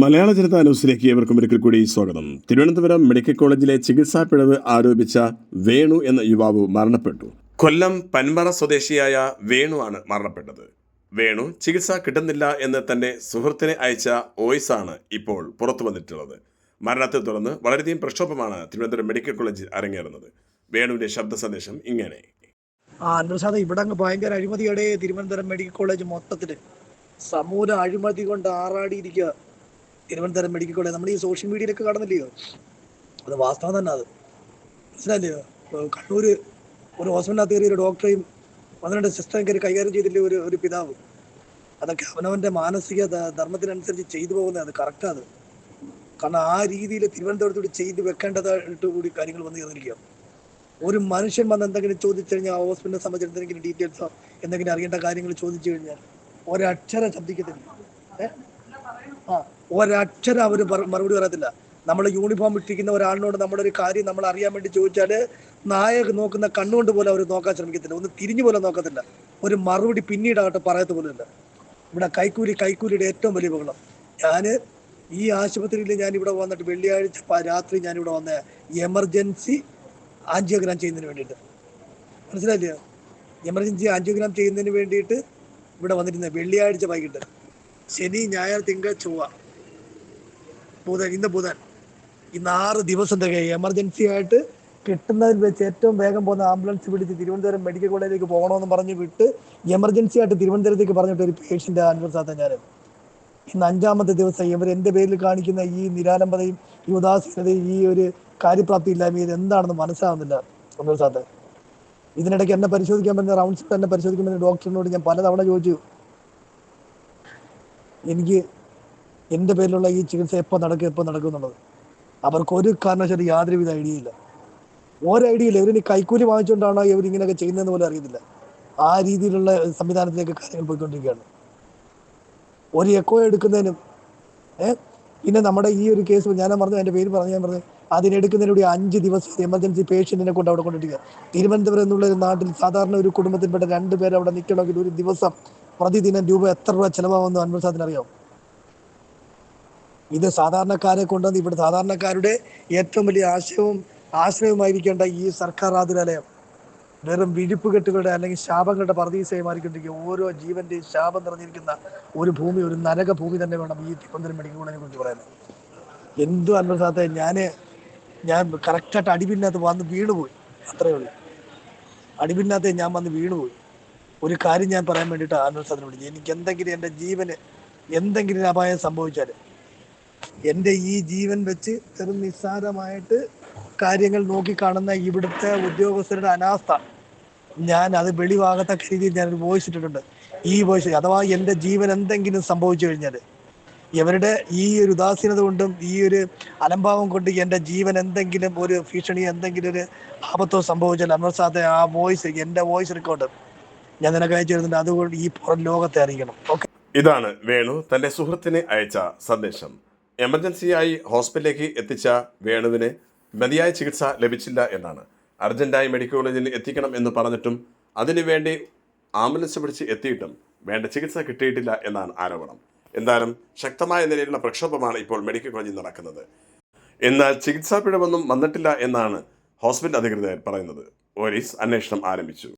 മലയാള ജനത ന്യൂസിലേക്ക് ഏവർക്കും ഒരിക്കൽ കൂടി സ്വാഗതം. തിരുവനന്തപുരം മെഡിക്കൽ കോളേജിലെ ചികിത്സാ പിഴവ് ആരോപിച്ച വേണു എന്ന യുവാവ് മരണപ്പെട്ടു. കൊല്ലം പന്മറ സ്വദേശിയായ വേണു ആണ് മരണപ്പെട്ടത്. വേണു ചികിത്സ കിട്ടുന്നില്ല എന്ന് തന്റെ സുഹൃത്തിനെ അയച്ച വോയിസാണ് ഇപ്പോൾ പുറത്തു വന്നിട്ടുള്ളത്. മരണത്തെ തുടർന്ന് വളരെയധികം പ്രക്ഷോഭമാണ് തിരുവനന്തപുരം മെഡിക്കൽ കോളേജിൽ അരങ്ങേറുന്നത്. വേണുവിന്റെ ശബ്ദ സന്ദേശം ഇങ്ങനെ. ആ അനുസാദ ഇവിടെ അങ്ങ് ഭയങ്കര അഴിമതിയുടെ തിരുവനന്തപുരം മെഡിക്കൽ കോളേജ് മൊത്തത്തിൽ. സമൂല അഴിമതി കൊണ്ട് ആറാടിയിരിക്കുക തിരുവനന്തപുരം മെഡിക്കൽ കോളേജ് നമ്മൾ ഈ സോഷ്യൽ മീഡിയയിലൊക്കെ കാണുന്നില്ലയോ? അത് വാസ്തവം തന്നെ അത്. മനസ്സിലായില്ലയോ കണ്ണൂര് ഒരു ഹോസ്പിറ്റലിനകത്ത് കയറി ഒരു ഡോക്ടറെയും പന്ത്രണ്ട് സിസ്റ്ററും കയറി കൈകാര്യം ചെയ്തില്ലേ ഒരു ഒരു പിതാവ്? അതൊക്കെ അവനവന്റെ മാനസിക ധർമ്മത്തിനനുസരിച്ച് ചെയ്തു പോകുന്നത് അത് കറക്റ്റാ അത് കാരണം ആ രീതിയിൽ തിരുവനന്തപുരത്തോട് ചെയ്ത് വെക്കേണ്ടതായിട്ട് കൂടി കാര്യങ്ങൾ വന്നു ചേർന്നിരിക്കുക ഒരു മനുഷ്യൻ വന്ന് എന്തെങ്കിലും ചോദിച്ചു കഴിഞ്ഞാൽ ആ ഹോസ്പിറ്റലിനെ സംബന്ധിച്ച് എന്തെങ്കിലും ഡീറ്റെയിൽസോ എന്തെങ്കിലും അറിയേണ്ട കാര്യങ്ങൾ ചോദിച്ചു കഴിഞ്ഞാൽ ഒരക്ഷരം ശബ്ദിക്കത്തില്ല. ഏ? ഒരക്ഷരം അവർ മറുപടി പറയത്തില്ല. നമ്മൾ യൂണിഫോം ഇട്ടിരിക്കുന്ന ഒരാളിനോട് നമ്മുടെ ഒരു കാര്യം നമ്മൾ അറിയാൻ വേണ്ടി ചോദിച്ചാൽ നായക നോക്കുന്ന കണ്ണുകൊണ്ട് പോലും അവർ നോക്കാൻ ശ്രമിക്കത്തില്ല. ഒന്ന് തിരിഞ്ഞു പോലും നോക്കത്തില്ല. ഒരു മറുപടി പിന്നീടാകട്ടെ പറയത്ത പോലും ഇല്ല ഇവിടെ കൈക്കൂലി കൈക്കൂലിയുടെ ഏറ്റവും വലിയ ബഹളം. ഞാൻ ഈ ആശുപത്രിയിൽ ഞാൻ ഇവിടെ വന്നിട്ട് വെള്ളിയാഴ്ച രാത്രി ഞാൻ ഇവിടെ വന്ന എമർജൻസി ആൻജിയോഗ്രാം ചെയ്യുന്നതിന് വേണ്ടിയിട്ട്. മനസ്സിലായില്ലേ? എമർജൻസി ആൻജിയോഗ്രാം ചെയ്യുന്നതിന് വേണ്ടിയിട്ട് ഇവിടെ വന്നിരുന്നത് വെള്ളിയാഴ്ച വൈകിട്ട്. ശനി ഞായർ തിങ്കൾ ചൊവ്വ. ബുധൻ ഇന്ന് ബുധൻ. ഇന്ന് ആറ് ദിവസം തികയും. എമർജൻസി ആയിട്ട് കിട്ടുന്നതിൽ വെച്ച് ഏറ്റവും വേഗം പോകുന്ന ആംബുലൻസ് പിടിച്ച് തിരുവനന്തപുരം മെഡിക്കൽ കോളേജിലേക്ക് പോകണമെന്ന് പറഞ്ഞ് വിട്ട് എമർജൻസി ആയിട്ട് തിരുവനന്തപുരത്തേക്ക് പറഞ്ഞിട്ട് ഒരു പേഷ്യന്റ് അനുഭവസാത്ത ഞാൻ ഇന്ന് അഞ്ചാമത്തെ ദിവസം ഇവർ എന്റെ പേരിൽ കാണിക്കുന്ന ഈ നിരാലംബതയും ഈ ഉദാസീനതയും ഈ ഒരു കാര്യപ്രാപ്തി ഇല്ലായ്മ ഇത് എന്താണെന്ന് മനസ്സിലാവുന്നില്ല. ഒന്നൂർ സാത്ത് ഇതിനിടയ്ക്ക് എന്നെ പരിശോധിക്കാൻ പറ്റുന്ന റൗണ്ട്സ് തന്നെ പരിശോധിക്കാൻ പറ്റുന്ന ഡോക്ടറിനോട് ഞാൻ പലതവണ ചോദിച്ചു. എനിക്ക് എന്റെ പേരിലുള്ള ഈ ചികിത്സ എപ്പോൾ നടക്കും എപ്പോൾ നടക്കും എന്നുള്ളത്. അവർക്ക് ഒരു കാരണവശാലും യാതൊരുവിധ ഐഡിയ ഇല്ല. ഒരു ഐഡിയ ഇല്ല. ഇവരിനി കൈക്കൂലി വാങ്ങിച്ചുകൊണ്ടാണോ ഇവർ ഇങ്ങനെയൊക്കെ ചെയ്യുന്നതെന്ന് പോലും അറിയത്തില്ല. ആ രീതിയിലുള്ള സംവിധാനത്തിലേക്ക് കാര്യങ്ങൾ പോയിക്കൊണ്ടിരിക്കുകയാണ്. ഒരു എക്കോ എടുക്കുന്നതിനും ഏഹ് പിന്നെ നമ്മുടെ ഈ ഒരു കേസ് ഞാൻ പറഞ്ഞു എന്റെ പേര് പറഞ്ഞു ഞാൻ പറഞ്ഞു അതിനെടുക്കുന്നതിലൂടെ അഞ്ച് ദിവസം എമർജൻസി പേഷ്യന്റിനെ കൊണ്ട് അവിടെ കൊണ്ടിരിക്കുക തിരുവനന്തപുരം എന്നുള്ള ഒരു നാട്ടിൽ സാധാരണ ഒരു കുടുംബത്തിൽപ്പെട്ട രണ്ട് പേര് അവിടെ നിൽക്കണമെങ്കിൽ ഒരു ദിവസം പ്രതിദിനം രൂപ എത്ര രൂപ ചിലവാകുമെന്ന് അൻവർ അറിയാം ഇത് സാധാരണക്കാരെ കൊണ്ടുവന്ന് ഇവിടെ സാധാരണക്കാരുടെ ഏറ്റവും വലിയ ആശയവും ആശ്രയവുമായിരിക്കേണ്ട ഈ സർക്കാർ ആതുരാലയം. വെറും വിഴിപ്പുകെട്ടുകളുടെ അല്ലെങ്കിൽ ശാപങ്ങളുടെ പർദീസയെ മാറിക്കൊണ്ടിരിക്കുക ഓരോ ജീവന്റെയും ശാപം നിറഞ്ഞിരിക്കുന്ന ഒരു ഭൂമി ഒരു നരക ഭൂമി തന്നെ വേണം ഈ തിരുവനന്തപുരം മെഡിക്കൽ കോളേജിനെ കുറിച്ച് പറയാൻ. എന്തു അൻവസാത്തെ ഞാൻ ഞാൻ കറക്റ്റായിട്ട് അടിപിന്നകത്ത് വന്ന് വീണുപോയി. അത്രേ ഉള്ളൂ. അടിപിന്നകത്ത് ഞാൻ വന്ന് വീണുപോയി. ഒരു കാര്യം ഞാൻ പറയാൻ വേണ്ടിയിട്ട് സാധനം വിളിച്ചു. എനിക്ക് എന്തെങ്കിലും എന്റെ ജീവന് എന്തെങ്കിലും അപായം സംഭവിച്ചാൽ എന്റെ ഈ ജീവൻ വെച്ച് ചെറു നിസ്സാരമായിട്ട് കാര്യങ്ങൾ നോക്കിക്കാണുന്ന ഇവിടുത്തെ ഉദ്യോഗസ്ഥരുടെ അനാസ്ഥ ഞാൻ അത് വെളിവാകത്തക്ക രീതിയിൽ ഞാനൊരു വോയിസ് ഇട്ടിട്ടുണ്ട്. ഈ വോയിസ് അഥവാ എന്റെ ജീവൻ എന്തെങ്കിലും സംഭവിച്ചു കഴിഞ്ഞാൽ ഇവരുടെ ഈ ഒരു ഉദാസീനത കൊണ്ടും ഈ ഒരു അലംഭാവം കൊണ്ട് എന്റെ ജീവൻ എന്തെങ്കിലും ഒരു ഭീഷണി എന്തെങ്കിലും ഒരു ആപത്തോ സംഭവിച്ചാൽ അമർസാദ് ആ വോയിസ് എന്റെ വോയിസ് റെക്കോർഡ് ഞാൻ നിനക്ക് അയച്ചു തരുന്നുണ്ട് അതുകൊണ്ട് ഈ പുറം ലോകത്തെ അറിയിക്കണം. ഓക്കെ ഇതാണ് വേണു തന്റെ സുഹൃത്തിന് അയച്ച സന്ദേശം. എമർജൻസിയായി ഹോസ്പിറ്റലിലേക്ക് എത്തിച്ച വേണുവിന് മതിയായ ചികിത്സ ലഭിച്ചില്ല എന്നാണ്. അർജന്റായി മെഡിക്കൽ കോളേജിൽ എത്തിക്കണം എന്ന് പറഞ്ഞിട്ടും അതിനുവേണ്ടി ആംബുലൻസ് പിടിച്ച് എത്തിയിട്ടും വേണ്ട ചികിത്സ കിട്ടിയിട്ടില്ല എന്നാണ് ആരോപണം. എന്തായാലും ശക്തമായ നിലയിലുള്ള പ്രക്ഷോഭമാണ് ഇപ്പോൾ മെഡിക്കൽ കോളേജിൽ നടക്കുന്നത്. എന്നാൽ ചികിത്സാ പിഴവൊന്നും വന്നിട്ടില്ല എന്നാണ് ഹോസ്പിറ്റൽ അധികൃതർ പറയുന്നത്. പോലീസ് അന്വേഷണം ആരംഭിച്ചു.